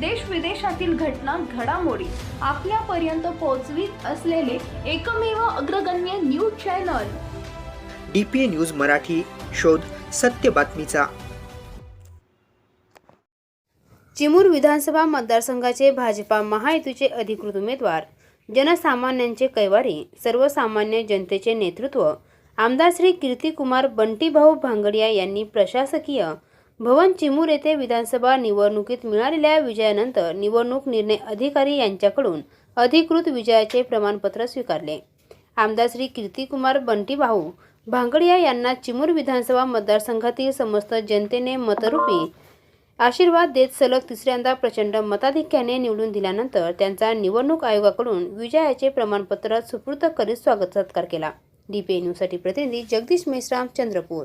देश विदेशातील घटना घडामोडी आपल्यापर्यंत पोहोचवीत असलेले एकमेव अग्रगण्य news channel. D P A news Marathi शोध सत्य बातमीचा. चिमूर विधानसभा मतदारसंघाचे भाजपा महायुतीचे अधिकृत उमेदवार जनसामान्यांचे कैवारी सर्वसामान्य जनतेचे नेतृत्व आमदार श्री कीर्तिकुमार बंटीभाऊ भांगडिया यांनी प्रशासकीय भवन चिमूर येथे विधानसभा निवडणुकीत मिळालेल्या विजयानंतर निवडणूक निर्णय अधिकारी यांच्याकडून अधिकृत विजयाचे प्रमाणपत्र स्वीकारले. आमदार श्री कीर्तिकुमार बंटीभाऊ भांगडिया यांना चिमूर विधानसभा मतदारसंघातील समस्त जनतेने मतरूपी आशीर्वाद देत सलग तिसऱ्यांदा प्रचंड मताधिक्याने निवडून दिल्यानंतर त्यांचा निवडणूक आयोगाकडून विजयाचे प्रमाणपत्र सुपूर्द करीत स्वागत सत्कार केला. डीपीए न्यूजसाठी प्रतिनिधी जगदीश मेश्राम चंद्रपूर.